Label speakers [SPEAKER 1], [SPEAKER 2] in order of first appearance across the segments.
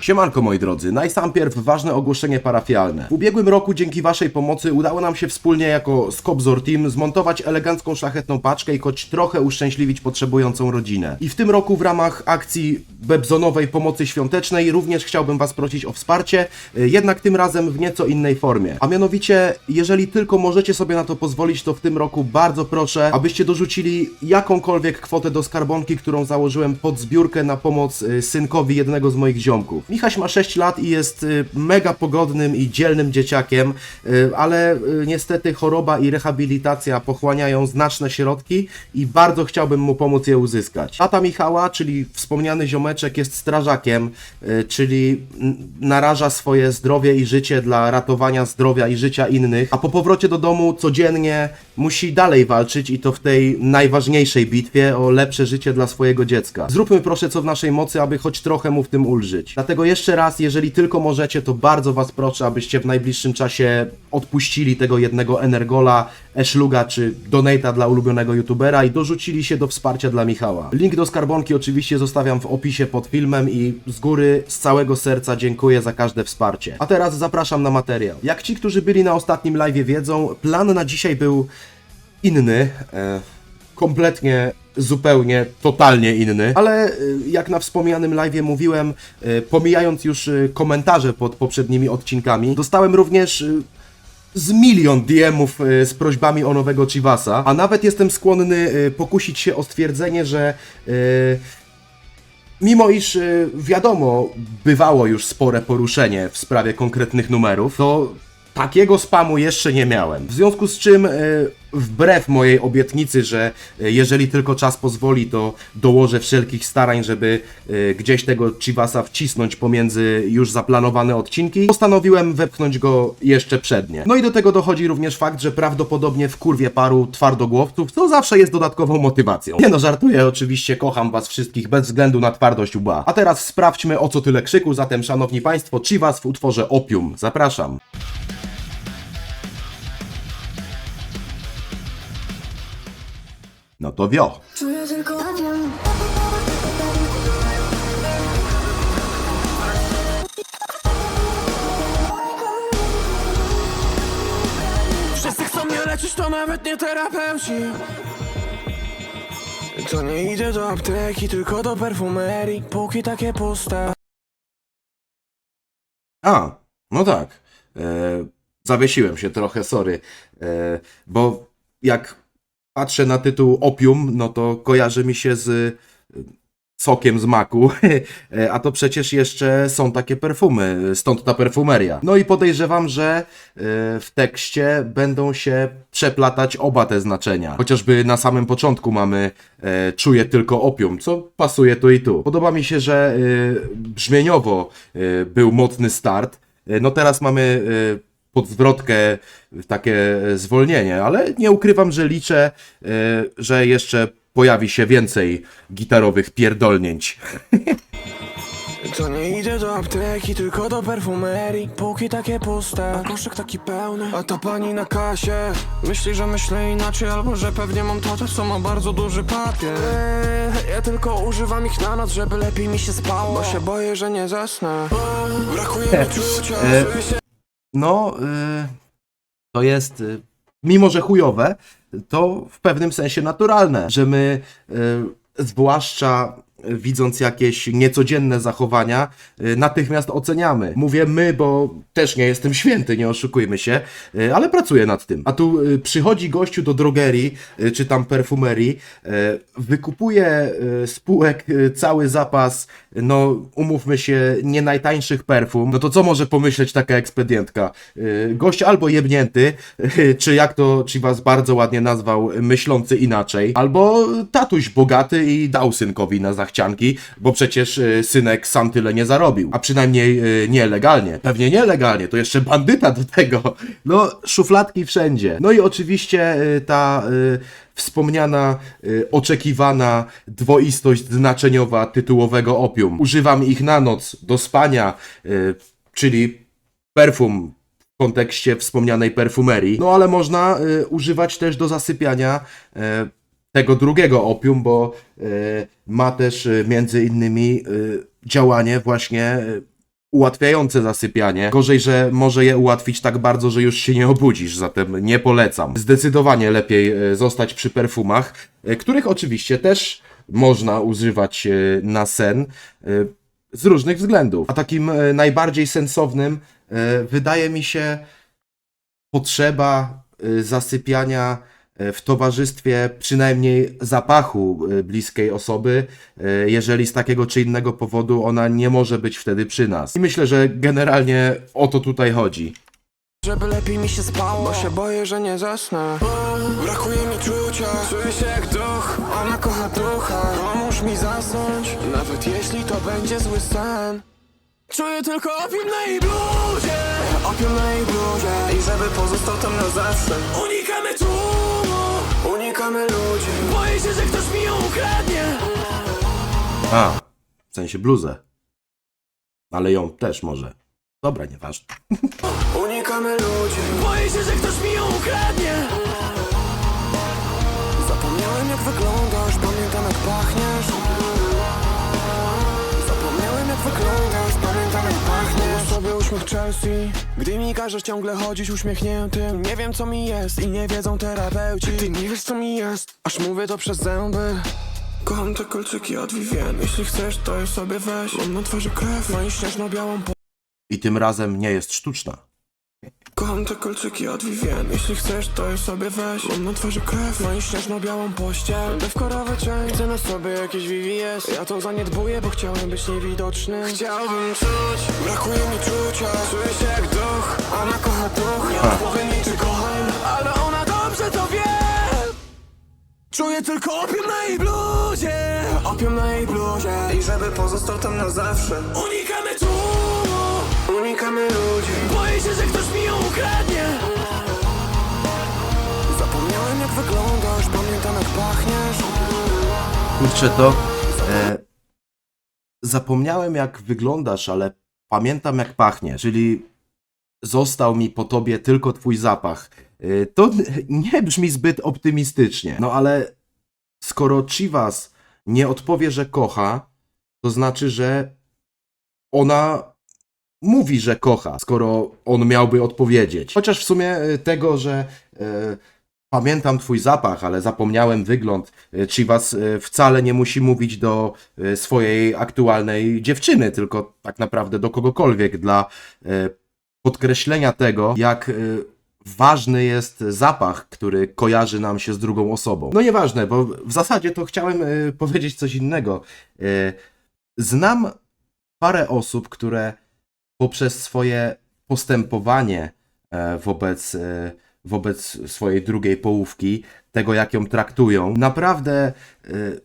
[SPEAKER 1] Siemanko moi drodzy, najsampierw ważne ogłoszenie parafialne. W ubiegłym roku dzięki waszej pomocy udało nam się wspólnie jako Skobzor Team zmontować elegancką szlachetną paczkę i choć trochę uszczęśliwić potrzebującą rodzinę. I w tym roku w ramach akcji Bebzonowej Pomocy Świątecznej również chciałbym was prosić o wsparcie, y, jednak tym razem w nieco innej formie. A mianowicie, jeżeli tylko możecie sobie na to pozwolić, to w tym roku bardzo proszę, abyście dorzucili jakąkolwiek kwotę do skarbonki, którą założyłem pod zbiórkę na pomoc y, synkowi jednego z moich ziomków. Michaś ma 6 lat i jest y, mega pogodnym i dzielnym dzieciakiem, y, ale y, niestety choroba i rehabilitacja pochłaniają znaczne środki i bardzo chciałbym mu pomóc je uzyskać. Tata Michała, czyli wspomniany ziomeczek, jest strażakiem, czyli naraża swoje zdrowie i życie dla ratowania zdrowia i życia innych, a po powrocie do domu codziennie musi dalej walczyć i to w tej najważniejszej bitwie o lepsze życie dla swojego dziecka. Zróbmy proszę co w naszej mocy, aby choć trochę mu w tym ulżyć. Dlatego jeszcze raz, jeżeli tylko możecie, to bardzo was proszę, abyście w najbliższym czasie odpuścili tego jednego Energola, Eszluga czy Donata dla ulubionego youtubera i dorzucili się do wsparcia dla Michała. Link do skarbonki oczywiście zostawiam w opisie pod filmem i z góry, z całego serca dziękuję za każde wsparcie. A teraz zapraszam na materiał. Jak ci, którzy byli na ostatnim live wiedzą, plan na dzisiaj był inny. E, kompletnie, zupełnie, totalnie inny. Ale y, jak na wspomnianym live mówiłem, y, pomijając już y, komentarze pod poprzednimi odcinkami, dostałem również z milion DM-ów z prośbami o nowego Chivasa, a nawet jestem skłonny pokusić się o stwierdzenie, że Mimo iż wiadomo, bywało już spore poruszenie w sprawie konkretnych numerów, to takiego spamu jeszcze nie miałem. W związku z czym, y, wbrew mojej obietnicy, że y, jeżeli tylko czas pozwoli, to dołożę wszelkich starań, żeby y, gdzieś tego Chivasa wcisnąć pomiędzy już zaplanowane odcinki, postanowiłem wepchnąć go jeszcze przednie. No i do tego dochodzi również fakt, że prawdopodobnie w kurwie paru twardogłowców, co zawsze jest dodatkową motywacją. Nie no, żartuję, oczywiście kocham was wszystkich bez względu na twardość łba. A teraz sprawdźmy o co tyle krzyku, zatem szanowni państwo, Chivas w utworze Opium. Zapraszam. No to wio.
[SPEAKER 2] Czuję tylko opium
[SPEAKER 3] Wszyscy chcą mnie leczyć, to nawet nie terapeuci To nie idę do apteki, tylko do perfumerii Póki takie puste
[SPEAKER 1] A, no tak. E, zawiesiłem się trochę, sorry. E, bo jak patrzę na tytuł Opium, no to kojarzy mi się z e, sokiem z maku, a to przecież jeszcze są takie perfumy, stąd ta perfumeria. No i podejrzewam, że e, w tekście będą się przeplatać oba te znaczenia. Chociażby na samym początku mamy e, czuję tylko opium, co pasuje tu i tu. Podoba mi się, że e, brzmieniowo był mocny start. E, No teraz mamy pod zwrotkę takie zwolnienie, ale nie ukrywam, że liczę, e, że jeszcze pojawi się więcej gitarowych pierdolnięć.
[SPEAKER 3] To nie idę do apteki, tylko do perfumerii. Póki takie puste, a koszyk taki pełny. A ta pani na kasie Myśli, że myślę inaczej Albo, że pewnie mam tatę, co ma bardzo duży papier. Eee, Ja tylko używam ich na noc, żeby lepiej mi się spało. Bo się boję, że nie zasnę. Brakuje mi czucia,
[SPEAKER 1] E,
[SPEAKER 3] się
[SPEAKER 1] No, y, to jest, y, mimo że chujowe, to w pewnym sensie naturalne, że my, y, zwłaszcza widząc jakieś niecodzienne zachowania, natychmiast oceniamy. Mówię my, bo też nie jestem święty, nie oszukujmy się, ale pracuję nad tym. A tu przychodzi gościu do drogerii, czy tam perfumerii, wykupuje spółek cały zapas, no umówmy się, nie najtańszych perfum, no to co może pomyśleć taka ekspedientka? Y, Gość albo jebnięty, czy jak to Chivas bardzo ładnie nazwał, myślący inaczej, albo tatuś bogaty i dał synkowi na zachcianki, bo przecież y, synek sam tyle nie zarobił, a przynajmniej y, nielegalnie. Pewnie nielegalnie, to jeszcze bandyta do tego. No, szufladki wszędzie. No i oczywiście ta wspomniana, y, oczekiwana dwoistość znaczeniowa tytułowego opium. Używam ich na noc do spania, y, czyli perfum w kontekście wspomnianej perfumerii. No ale można y, używać też do zasypiania y, tego drugiego opium, bo y, ma też y, między innymi y, działanie właśnie y, ułatwiające zasypianie. Gorzej, że może je ułatwić tak bardzo, że już się nie obudzisz, zatem nie polecam. Zdecydowanie lepiej e, zostać przy perfumach, e, których oczywiście też można używać e, na sen z różnych względów. A takim najbardziej sensownym wydaje mi się potrzeba zasypiania w towarzystwie przynajmniej zapachu y, bliskiej osoby, y, jeżeli z takiego czy innego powodu ona nie może być wtedy przy nas. I myślę, że generalnie o to tutaj chodzi.
[SPEAKER 3] Żeby lepiej mi się spało. Bo się boję, że nie zasnę. Brakuje mi czucia. Czuję się jak duch. Ona kocha ducha. Pomóż mi zasnąć. Nawet jeśli to będzie zły sen. Czuję tylko opium na jej bluzie. Opium na jej bluzie. I żeby pozostał tam na zawsze. Unikamy tłumu Unikamy ludzi Boję się, że ktoś mi ją ukradnie
[SPEAKER 1] A, w sensie bluzę. Ale ją też może. Dobra, nieważne.
[SPEAKER 3] Unikamy ludzi Boję się, że ktoś mi ją ukradnie Zapomniałem jak wyglądasz, pamiętam jak pachniesz Zapomniałem jak wyglądasz, pamiętam jak pachniesz uśmiech Chelsea. Gdy mi każesz ciągle chodzić uśmiechniętym Nie wiem co mi jest i nie wiedzą terapeuci. Ty nie wiesz co mi jest, aż mówię to przez zęby. Kocham te kolczyki od Vivien. Jeśli chcesz to je sobie weź. Mam na twarzy krew, no i śnieżno-białą
[SPEAKER 1] I tym razem nie jest sztuczna.
[SPEAKER 3] Kocham te kolczyki od Vivien. Jeśli chcesz, to je sobie weź. Mam na twarzy krew, no i śnieżno-białą pościel. Dewkorowy cień, chcę na sobie jakieś VVS Ja to zaniedbuję, bo chciałem być niewidoczny. Chciałbym czuć, brakuje mi czucia. Czuję się jak duch, ona kocha duch. Nie odpowiem jej, czy kocham, ale ona dobrze to wie. Czuję tylko opium na jej bluzie. Opium na jej bluzie. I żeby pozostał tam na zawsze. Unikamy tłumu. Unikamy ludzi. Boję się, że ktoś ukradnie Zapomniałem jak wyglądasz Pamiętam jak pachniesz
[SPEAKER 1] Kurczę, to. E, zapomniałem, jak wyglądasz, ale pamiętam, jak pachnie. Czyli został mi po tobie tylko twój zapach. E, to nie brzmi zbyt optymistycznie. No ale skoro Chivas nie odpowie, że kocha, to znaczy, że ona mówi, że kocha, skoro on miałby odpowiedzieć. Chociaż w sumie e, tego, że. E, Pamiętam twój zapach, ale zapomniałem wygląd. E, Chivas e, wcale nie musi mówić do swojej aktualnej dziewczyny, tylko tak naprawdę do kogokolwiek dla podkreślenia tego, jak ważny jest zapach, który kojarzy nam się z drugą osobą. No nieważne, bo w zasadzie to chciałem e, powiedzieć coś innego. E, Znam parę osób, które poprzez swoje postępowanie e, wobec, e, wobec swojej drugiej połówki, tego jak ją traktują, naprawdę e,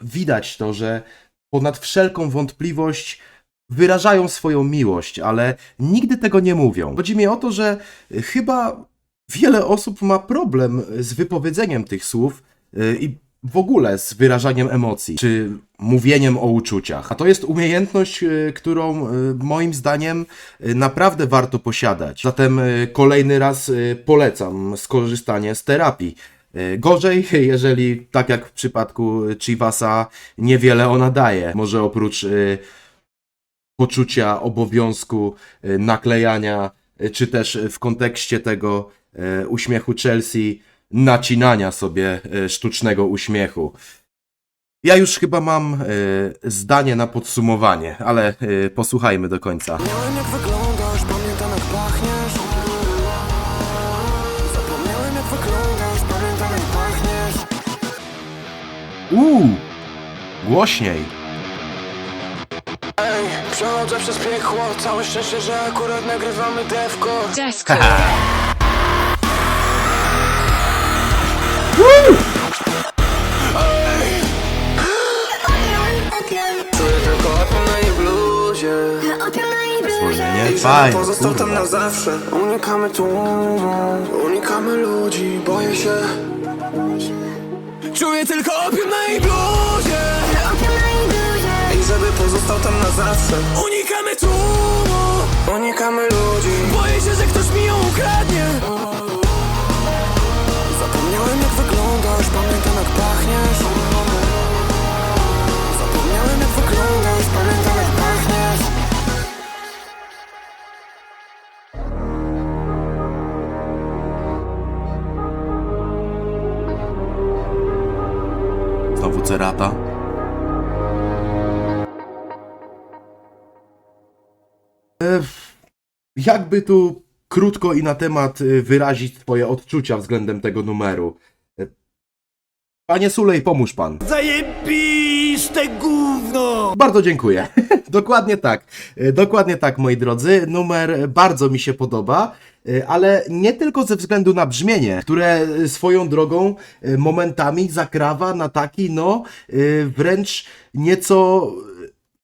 [SPEAKER 1] widać to, że ponad wszelką wątpliwość wyrażają swoją miłość, ale nigdy tego nie mówią. Chodzi mi o to, że chyba wiele osób ma problem z wypowiedzeniem tych słów i w ogóle z wyrażaniem emocji, czy mówieniem o uczuciach. A to jest umiejętność, e, którą e, moim zdaniem e, naprawdę warto posiadać. Zatem kolejny raz polecam skorzystanie z terapii. Gorzej, jeżeli tak jak w przypadku Chivasa, niewiele ona daje. Może oprócz poczucia obowiązku naklejania, czy też w kontekście tego uśmiechu Chelsea, nacinania sobie sztucznego uśmiechu. Ja już chyba mam e, zdanie na podsumowanie, ale e, posłuchajmy do końca.
[SPEAKER 3] Zapomniałem jak wyglądasz, pamiętam jak pachniesz Zapomniałem jak wyglądasz, pamiętam jak pachniesz
[SPEAKER 1] Uuu, głośniej.
[SPEAKER 3] Ej, przechodzę przez piekło, całe szczęście, że akurat nagrywamy devko.
[SPEAKER 1] fajnie,
[SPEAKER 3] pozostał tam na zawsze. Unikamy tłumu, unikamy ludzi, boję się. Czuję tylko opium na jej bluzie I żeby pozostał tam na zawsze. Unikamy tłumu, unikamy ludzi Tricerata? E,
[SPEAKER 1] jakby tu krótko i na temat e, wyrazić swoje odczucia względem tego numeru. E, panie Sulej, pomóż pan.
[SPEAKER 2] Zajebi!
[SPEAKER 1] Bardzo dziękuję. dokładnie tak. Y, Dokładnie tak, moi drodzy. Numer bardzo mi się podoba. y, Ale nie tylko ze względu na brzmienie, które y, swoją drogą momentami zakrawa na taki, no, wręcz nieco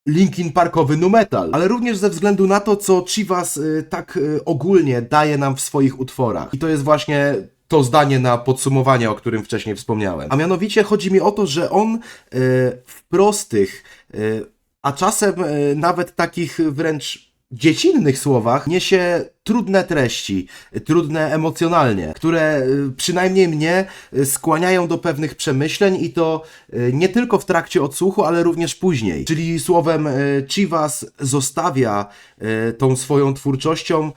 [SPEAKER 1] Linkin Parkowy nu metal, ale również ze względu na to, co Chivas tak ogólnie daje nam w swoich utworach. I to jest właśnie to zdanie na podsumowanie, o którym wcześniej wspomniałem. A mianowicie chodzi mi o to, że on w prostych, a czasem y, nawet takich wręcz dziecinnych słowach niesie trudne treści, y, trudne emocjonalnie, które y, przynajmniej mnie y, skłaniają do pewnych przemyśleń i to y, nie tylko w trakcie odsłuchu, ale również później. Czyli słowem y, Chivas zostawia y, tą swoją twórczością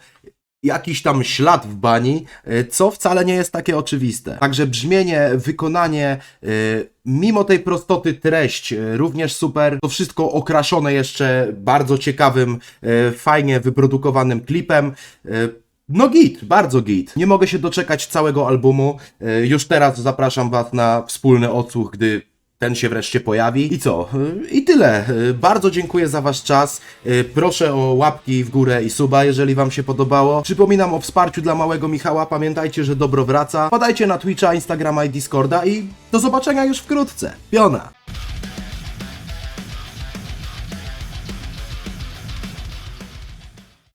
[SPEAKER 1] jakiś tam ślad w bani, y, co wcale nie jest takie oczywiste. Także brzmienie, wykonanie, y, mimo tej prostoty treść, y, również super. To wszystko okraszone jeszcze bardzo ciekawym, fajnie wyprodukowanym klipem. No git, bardzo git. Nie mogę się doczekać całego albumu. Już teraz zapraszam Was na wspólny odsłuch, gdy ten się wreszcie pojawi. I co? Y, I tyle. Y, Bardzo dziękuję za Wasz czas. Y, Proszę o łapki w górę i suba, jeżeli Wam się podobało. Przypominam o wsparciu dla małego Michała. Pamiętajcie, że dobro wraca. Podajcie na Twitcha, Instagrama i Discorda i do zobaczenia już wkrótce. Piona!